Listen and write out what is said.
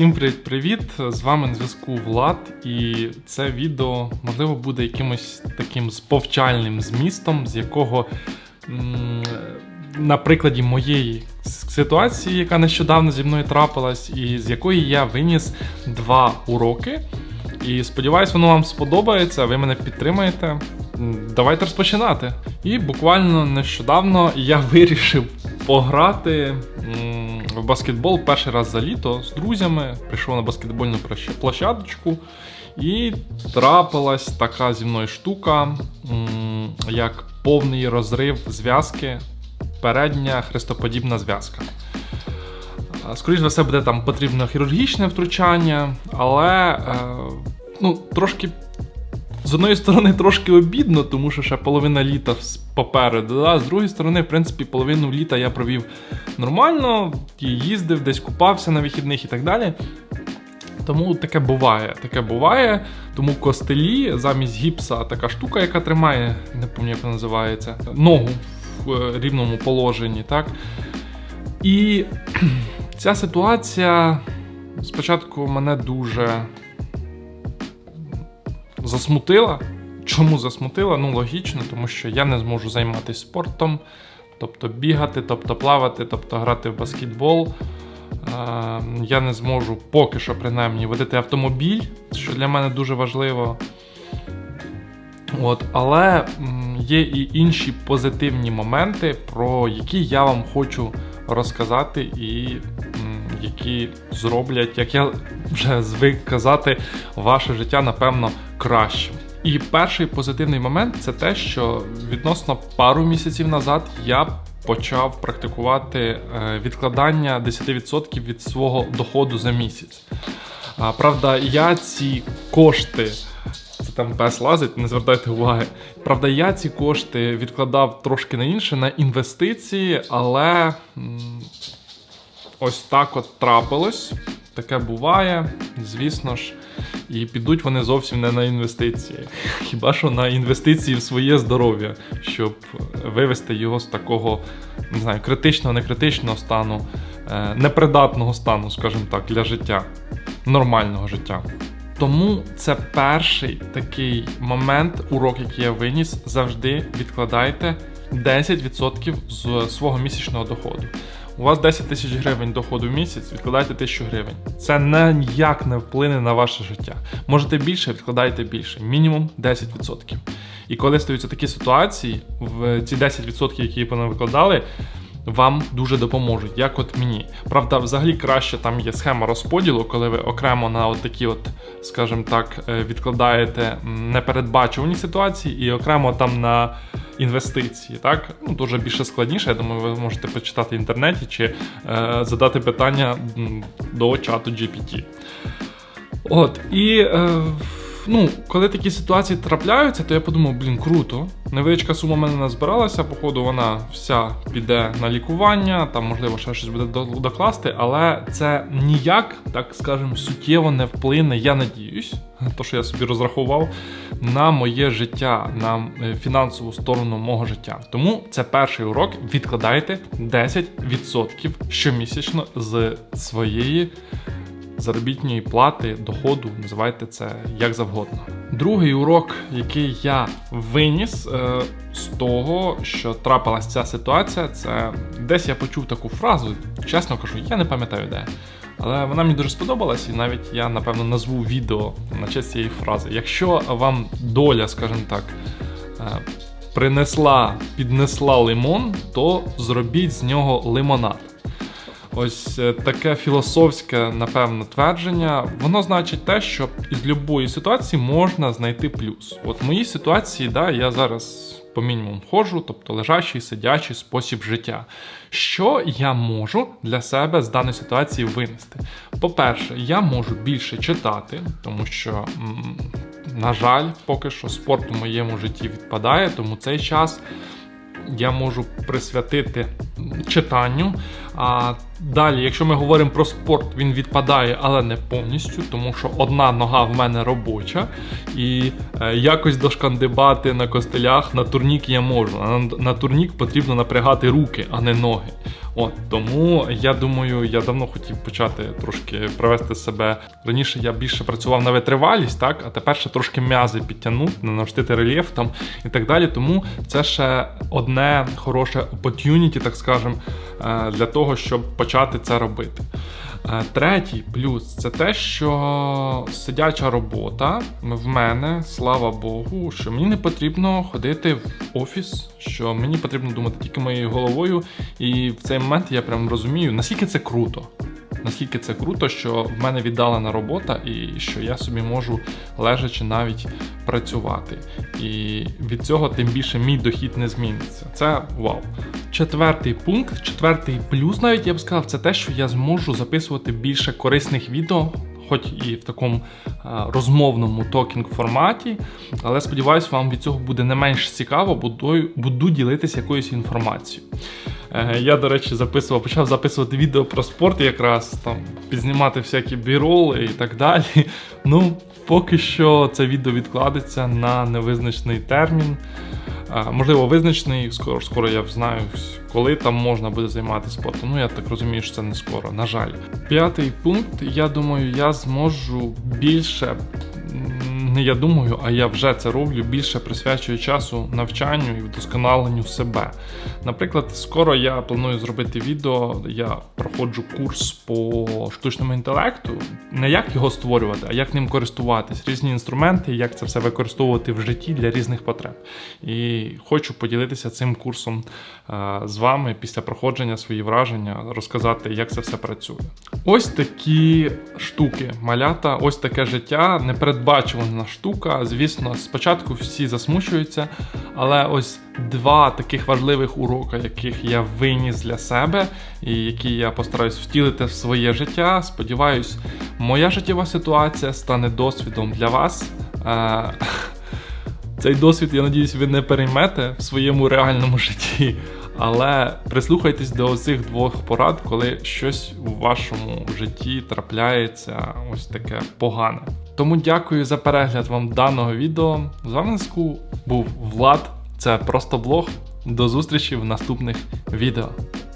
Всім привіт-привіт! З вами на зв'язку Влад, і це відео можливо буде якимось таким сповчальним змістом, з якого на прикладі моєї ситуації, яка нещодавно зі мною трапилась, і з якої я виніс два уроки. І сподіваюсь, воно вам сподобається, ви мене підтримаєте. Давайте розпочинати. І буквально нещодавно я вирішив пограти в баскетбол перший раз за літо з друзями. Прийшов на баскетбольну площадочку, і трапилась така зі мною штука, як повний розрив зв'язки, передня хрестоподібна зв'язка. Скоріше за все, буде там потрібно хірургічне втручання, але е, ну, трошки. З одної сторони, трошки обідно, тому що ще половина літа попереду. Да? З другої сторони, в принципі, половину літа я провів нормально, їздив, десь купався на вихідних і так далі. Тому таке буває. Таке буває. Тому костелі замість гіпса така штука, яка тримає, не пам'ятаю, як вона називається, ногу в е, рівному положенні. Так? І ця ситуація спочатку мене дуже засмутила. Чому засмутила? Ну, логічно, тому що я не зможу займатися спортом, тобто бігати, тобто плавати, тобто грати в баскетбол. Е, Я не зможу поки що, принаймні, водити автомобіль, що для мене дуже важливо. От, але є і інші позитивні моменти, про які я вам хочу розказати, і які зроблять, як я вже звик казати, ваше життя напевно кращим. І перший позитивний момент це те, що відносно пару місяців назад я почав практикувати е, відкладання 10% від свого доходу за місяць. Правда, я ці кошти. Це там пес лазить, не звертайте уваги. Правда, я ці кошти відкладав трошки на інше, на інвестиції, але ось так от трапилось. Таке буває, звісно ж. І підуть вони зовсім не на інвестиції. Хіба що на інвестиції в своє здоров'я, щоб вивести його з такого, не знаю, критичного, не критичного стану, е, непридатного стану, скажімо так, для життя, нормального життя. Тому це перший такий момент, урок, який я виніс, завжди відкладайте 10% з свого місячного доходу. У вас 10 тисяч гривень доходу в місяць, відкладайте 1000 гривень. Це ніяк не вплине на ваше життя. Можете більше, відкладайте більше, мінімум 10%. І коли стаються такі ситуації, в ці 10%, які ви викладали, вам дуже допоможуть, як от мені. Правда, взагалі краще там є схема розподілу, коли ви окремо на от такі, от, скажімо так, е, відкладаєте непередбачувані ситуації, і окремо там на інвестиції. Так, ну дуже більше складніше. Я думаю, ви можете почитати в інтернеті чи е, задати питання до чату GPT. От, і е, ну, коли такі ситуації трапляються, то я подумав, блін, круто. Невеличка сума в мене назбиралася, походу, вона вся піде на лікування, там, можливо, ще щось буде докласти, але це ніяк, так скажемо, суттєво не вплине, я надіюсь, то, що я собі розрахував, на моє життя, на е, фінансову сторону мого життя. Тому це перший урок. Відкладайте 10% щомісячно з своєї заробітної плати, доходу, називайте це як завгодно. Другий урок, який я виніс е, з того, що трапилась ця ситуація, це десь я почув таку фразу, чесно кажу, я не пам'ятаю де. Але вона мені дуже сподобалась, і навіть я, напевно, назву відео на честь цієї фрази. Якщо вам доля, скажімо так, е, принесла, піднесла лимон, то зробіть з нього лимонад. Ось е, таке філософське, напевно, твердження. Воно значить те, що із будь-якої ситуації можна знайти плюс. От в моїй ситуації, да, я зараз по мінімум ходжу, тобто лежачий, сидячий спосіб життя. Що я можу для себе з даної ситуації винести? По-перше, я можу більше читати, тому що. На жаль, поки що спорт у моєму житті відпадає, тому цей час я можу присвятити читанню. А далі, якщо ми говоримо про спорт, він відпадає, але не повністю, тому що одна нога в мене робоча, і е, якось дошкандибати на костелях на турнік я можу. На, турнік потрібно напрягати руки, а не ноги. От тому я думаю, я давно хотів почати трошки привести себе. Раніше я більше працював на витривалість, так а тепер ще трошки м'язи підтягнути, наростити рельєф там і так далі. Тому це ще одне хороше opportunity, так скажем, е, для того, щоб почати це робити. Е, Третій плюс це те, що сидяча робота в мене, слава Богу, що мені не потрібно ходити в офіс, що мені потрібно думати тільки моєю головою. І в цей момент я прям розумію, наскільки це круто. Наскільки це круто, що в мене віддалена робота, і що я собі можу лежачи навіть працювати. І від цього тим більше мій дохід не зміниться. Це вау. Четвертий пункт, четвертий плюс, навіть я б сказав, це те, що я зможу записувати більше корисних відео. Хоч і в такому розмовному токінг форматі, але сподіваюся, вам від цього буде не менш цікаво, буду, буду ділитися якоюсь інформацією. Е, Я, до речі, записував, почав записувати відео про спорт, якраз там підзнімати всякі біроли і так далі. Ну, поки що це відео відкладеться на невизначений термін. Можливо, визначений, скоро, скоро я знаю, коли там можна буде займатися спортом. Ну, я так розумію, що це не скоро, на жаль. П'ятий пункт, я думаю, я зможу більше. Не я думаю, а я вже це роблю, більше присвячую часу навчанню і вдосконаленню себе. Наприклад, скоро я планую зробити відео, я проходжу курс по штучному інтелекту, не як його створювати, а як ним користуватись, різні інструменти, як це все використовувати в житті для різних потреб. І хочу поділитися цим курсом е, з вами після проходження свої враження, розказати, як це все працює. Ось такі штуки, малята, ось таке життя, непередбачувана штука. Звісно, спочатку всі засмучуються, але ось два таких важливих урока, яких я виніс для себе, і які я постараюсь втілити в своє життя. Сподіваюсь, моя життєва ситуація стане досвідом для вас. Е, Цей досвід, я надіюсь, ви не переймете в своєму реальному житті. Але прислухайтесь до цих двох порад, коли щось у вашому житті трапляється ось таке погане. Тому дякую за перегляд вам даного відео. З вами зв'язку був Влад. Це просто блог. До зустрічі в наступних відео.